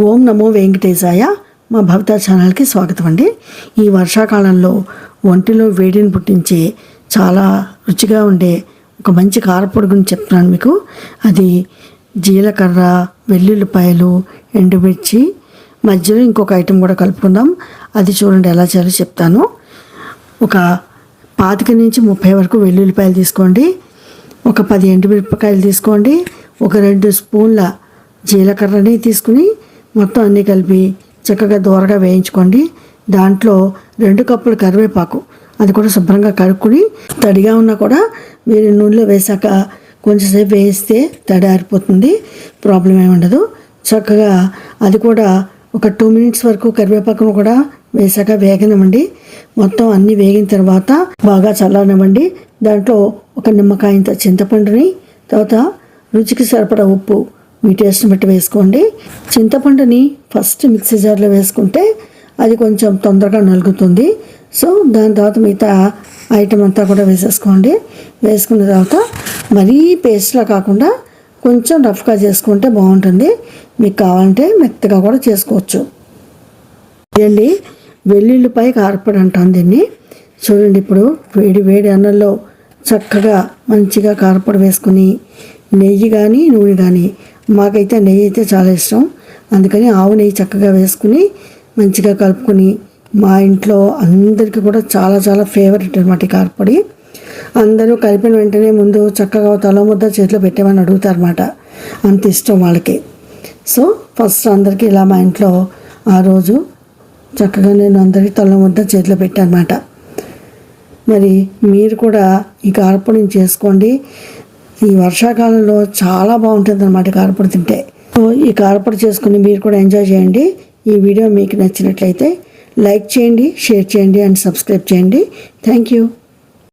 ఓం నమో వెంకటేశాయ. మా భవిత ఛానల్కి స్వాగతం అండి. ఈ వర్షాకాలంలో ఒంటిలో వేడిని పుట్టించే చాలా రుచిగా ఉండే ఒక మంచి కారపొడి గురించి చెప్తున్నాను మీకు. అది జీలకర్ర వెల్లుల్లిపాయలు ఎండుమిర్చి మధ్యలో ఇంకొక ఐటెం కూడా కలుపుకుందాం. అది చూడండి ఎలా చేయాలో చెప్తాను. ఒక పాతిక నుంచి ముప్పై వరకు వెల్లుల్లిపాయలు తీసుకోండి. ఒక పది ఎండుమిరపకాయలు తీసుకోండి. ఒక రెండు స్పూన్ల జీలకర్రని తీసుకుని మొత్తం అన్నీ కలిపి చక్కగా దూరగా వేయించుకోండి. దాంట్లో రెండు కప్పులు కరివేపాకు. అది కూడా శుభ్రంగా కడుక్కుని తడిగా ఉన్నా కూడా మీరు నూనెలో వేసాక కొంచెంసేపు వేయిస్తే తడి ఆరిపోతుంది. ప్రాబ్లం ఏమి ఉండదు. చక్కగా అది కూడా ఒక టూ మినిట్స్ వరకు కరివేపాకును కూడా వేసాక వేగనివ్వండి. మొత్తం అన్నీ వేగిన తర్వాత బాగా చల్లనివ్వండి దాంట్లో ఒక నిమ్మకాయంత చింతపండుని తర్వాత రుచికి సరిపడా ఉప్పు మీ టేస్ట్ని బట్టి వేసుకోండి. చింతపండుని ఫస్ట్ మిక్సీ జార్లో వేసుకుంటే అది కొంచెం తొందరగా నలుగుతుంది. సో దాని తర్వాత మిగతా ఐటమ్ అంతా కూడా వేసేసుకోండి. వేసుకున్న తర్వాత మరీ పేస్ట్లా కాకుండా కొంచెం రఫ్గా చేసుకుంటే బాగుంటుంది. మీకు కావాలంటే మెత్తగా కూడా చేసుకోవచ్చు. ఇదండి వెల్లుల్లిపై కారపడి అంటాం దీన్ని. చూడండి ఇప్పుడు వేడి వేడి అన్నంలో చక్కగా మంచిగా కారపొడి వేసుకుని నెయ్యి కానీ నూనె కానీ మాకైతే నెయ్యి అయితే చాలా ఇష్టం. అందుకని ఆవు నెయ్యి చక్కగా వేసుకుని మంచిగా కలుపుకొని మా ఇంట్లో అందరికీ కూడా చాలా చాలా ఫేవరెట్ అనమాట కారపొడి. అందరూ కలిపిన వెంటనే ముందు చక్కగా తల ముద్ద చేతిలో పెట్టామని అడుగుతారన్నమాట. అంత ఇష్టం వాళ్ళకి. సో ఫస్ట్ అందరికీ ఇలా మా ఇంట్లో ఆ రోజు చక్కగా నేను అందరికీ తల ముద్ద చేతిలో పెట్టానమాట మరి మీరు కూడా ఈ కారపొడిని చేసుకోండి. ఈ వర్షాకాలంలో చాలా బాగుంటుంది అనమాట కారపొడి తింటే. సో ఈ కారపొడి చేసుకుని మీరు కూడా ఎంజాయ్ చేయండి. ఈ వీడియో మీకు నచ్చినట్లయితే లైక్ చేయండి షేర్ చేయండి అండ్ సబ్స్క్రైబ్ చేయండి. Thank you.